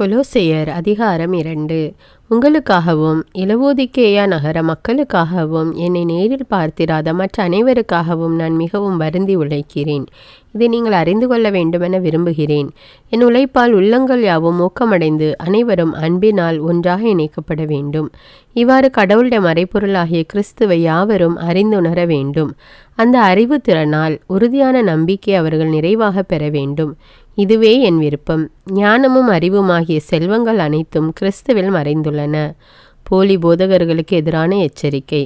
கொலோசையர் அதிகாரம் இரண்டு. உங்களுக்காகவும் இலவோதிக்கேயா நகர மக்களுக்காகவும் என்னை நேரில் பார்த்திராத மற்ற அனைவருக்காகவும் நான் மிகவும் வருந்தி உழைக்கிறேன். இதை நீங்கள் அறிந்து கொள்ள வேண்டுமென விரும்புகிறேன். என் உழைப்பால் உள்ளங்கள் யாவும் ஊக்கமடைந்து அனைவரும் அன்பினால் ஒன்றாக இணைக்கப்பட வேண்டும். இவ்வாறு கடவுளுடைய மறைப்பொருளாகிய கிறிஸ்துவை யாவரும் அறிந்துணர வேண்டும். அந்த அறிவு திறனால் உறுதியான நம்பிக்கை அவர்கள் நிறைவாக பெற வேண்டும். இதுவே என் விருப்பம். ஞானமும் அறிவுமாகிய செல்வங்கள் அனைத்தும் கிறிஸ்துவில் மறைந்துள்ளன. போலி போதகர்களுக்கு எதிரான எச்சரிக்கை.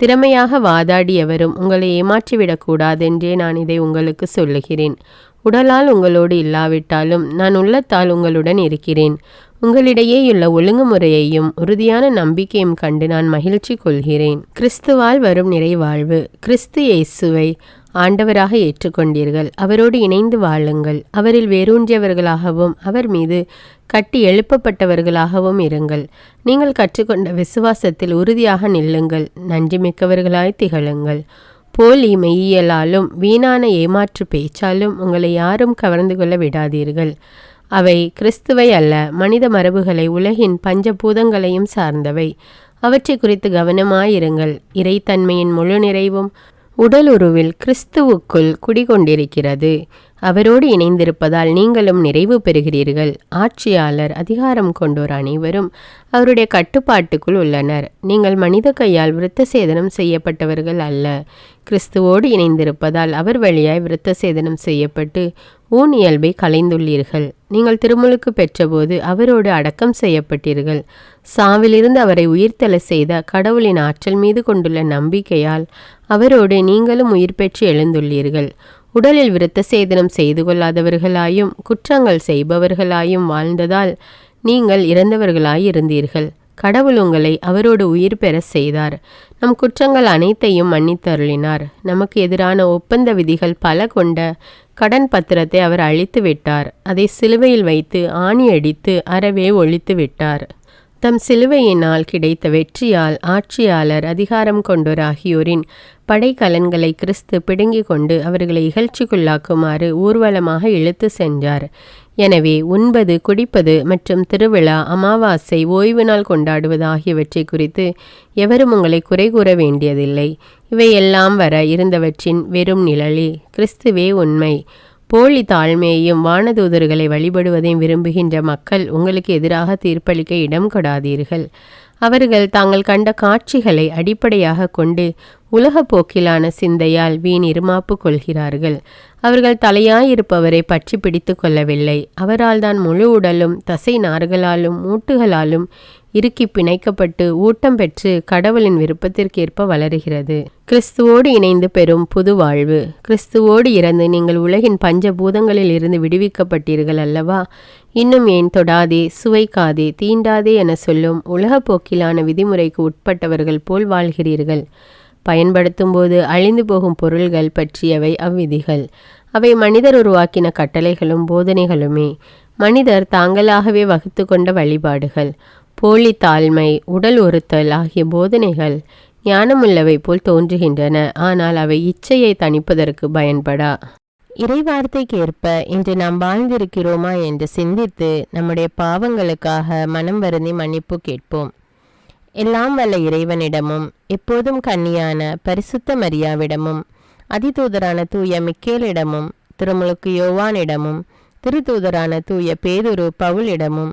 திறமையாக வாதாடியவரும் உங்களை ஏமாற்றிவிடக்கூடாதென்றே நான் இதை உங்களுக்கு சொல்லுகிறேன். உடலால் உங்களோடு இல்லாவிட்டாலும் நான் உள்ளத்தால் உங்களுடன் இருக்கிறேன். உங்களிடையேயுள்ள ஒழுங்குமுறையையும் உறுதியான நம்பிக்கையும் கண்டு நான் மகிழ்ச்சி கொள்கிறேன். கிறிஸ்துவால் வரும் நிறைவாழ்வு. கிறிஸ்து இயேசுவை ஆண்டவராக ஏற்றுக்கொண்டீர்கள். அவரோடு இணைந்து வாழுங்கள். அவரில் வேரூன்றியவர்களாகவும் அவர் மீது கட்டி எழுப்பப்பட்டவர்களாகவும் இருங்கள். நீங்கள் கற்றுக்கொண்ட விசுவாசத்தில் உறுதியாக நில்லுங்கள். நன்றி மிக்கவர்களாய் திகழுங்கள். போலி மெய்யியலாலும் வீணான ஏமாற்று பேச்சாலும் உங்களை யாரும் கவர்ந்து கொள்ள விடாதீர்கள். அவை கிறிஸ்துவை அல்ல மனித மரபுகளை உலகின் பஞ்சபூதங்களையும் சார்ந்தவை. அவற்றை குறித்து கவனமாயிருங்கள். இறைத்தன்மையின் முழு நிறைவும் உடலுருவில் கிறிஸ்துவுக்குள் குடிகொண்டிருக்கிறது. அவரோடு இணைந்திருப்பதால் நீங்களும் நிறைவு பெறுகிறீர்கள். ஆட்சியாளர் அதிகாரம் கொண்டோர் அனைவரும் அவருடைய கட்டுப்பாட்டுக்குள் உள்ளனர். நீங்கள் மனித கையால் விருத்த சேதனம் செய்யப்பட்டவர்கள் அல்ல. கிறிஸ்துவோடு இணைந்திருப்பதால் அவர் வழியாய் விருத்த சேதனம் செய்யப்பட்டு ஊன் இயல்பை கலைந்துள்ளீர்கள் நீங்கள் திருமுழுக்கு பெற்றபோது அவரோடு அடக்கம் செய்யப்பட்டீர்கள். சாவிலிருந்து அவரை உயிர்த்தெழ செய்த கடவுளின் ஆற்றல் மீது கொண்டுள்ள நம்பிக்கையால் அவரோடு நீங்களும் உயிர் பெற்று எழுந்துள்ளீர்கள். உடலில் விருத்த சேதனம் செய்து கொள்ளாதவர்களாயும் குற்றங்கள் செய்பவர்களாயும் வாழ்ந்ததால் நீங்கள் இறந்தவர்களாய் இருந்தீர்கள். கடவுள் உங்களை அவரோடு உயிர் பெற செய்தார். நம் குற்றங்கள் அனைத்தையும் மன்னித்தருளினார். நமக்கு எதிரான ஒப்பந்த விதிகள் பல கொண்ட கடன் பத்திரத்தை அவர் அழித்து விட்டார் அதை சிலுவையில் வைத்து ஆணி அடித்து அறவே ஒழித்து விட்டார் தம் சிலுவையினால் கிடைத்த வெற்றியால் ஆட்சியாளர் அதிகாரம் கொண்டோர் ஆகியோரின் படைக்கலன்களை கிறிஸ்து பிடுங்கிக் கொண்டு அவர்களை இகழ்ச்சிக்குள்ளாக்குமாறு ஊர்வலமாக இழுத்து சென்றார். எனவே உண்பது குடிப்பது மற்றும் திருவிழா அமாவாசை ஓய்வு நாள் கொண்டாடுவது ஆகியவற்றை குறித்து எவரும் உங்களை குறை கூற வேண்டியதில்லை. இவையெல்லாம் வர இருந்தவற்றின் வெறும் நிழலே கிறிஸ்துவே உண்மை. போலி தாழ்மையையும் வானதூதர்களை வழிபடுவதையும் விரும்புகின்ற மக்கள் உங்களுக்கு எதிராக தீர்ப்பளிக்க இடம் கொடாதீர்கள். அவர்கள் தாங்கள் கண்ட காட்சிகளை அடிப்படையாக கொண்டு உலக போக்கிலான சிந்தையால் வீண் இருமாப்பு கொள்கிறார்கள். அவர்கள் தலையாயிருப்பவரை பற்றி பிடித்து கொள்ளவில்லை. அவரால் தான் முழு உடலும் தசை நார்களாலும் மூட்டுகளாலும் இறுக்கி பிணைக்கப்பட்டு ஊட்டம் பெற்று கடவுளின் விருப்பத்திற்கேற்ப வளருகிறது. கிறிஸ்துவோடு இணைந்து பெறும் புது வாழ்வு. கிறிஸ்துவோடு இறந்து நீங்கள் உலகின் பஞ்சபூதங்களில் இருந்து விடுவிக்கப்பட்டீர்கள் அல்லவா? இன்னும் ஏன் தொடாதே சுவைக்காதே தீண்டாதே என சொல்லும் உலகப்போக்கிலான விதிமுறைக்கு உட்பட்டவர்கள் போல் வாழ்கிறீர்கள். பயன்படுத்தும் போது அழிந்து போகும் பொருள்கள் பற்றியவை அவ்விதிகள். அவை மனிதர் உருவாக்கின கட்டளைகளும் போதனைகளுமே. மனிதர் தாங்களாகவே வகுத்து கொண்ட வழிபாடுகள். போலி தாழ்மை உடல் ஒருத்தல் ஆகிய போதனைகள் ஞானமுள்ளவை போல் தோன்றுகின்றன. ஆனால் அவை இச்சையை தணிப்பதற்கு பயன்படா? இறைவார்த்தைக்கு ஏற்ப இன்று நாம் வாழ்ந்திருக்கிறோமா என்று சிந்தித்து நம்முடைய பாவங்களுக்காக மனம் வருந்தி மன்னிப்பு கேட்போம். எல்லாம் வல்ல இறைவனிடமும் எப்போதும் கன்னியான பரிசுத்த மரியாவிடமும் அதிதூதரான தூய மிக்கேலிடமும் திருமுழுக்கு யோவானிடமும் திருத்தூதரான தூய பேதுரு பவுலிடமும்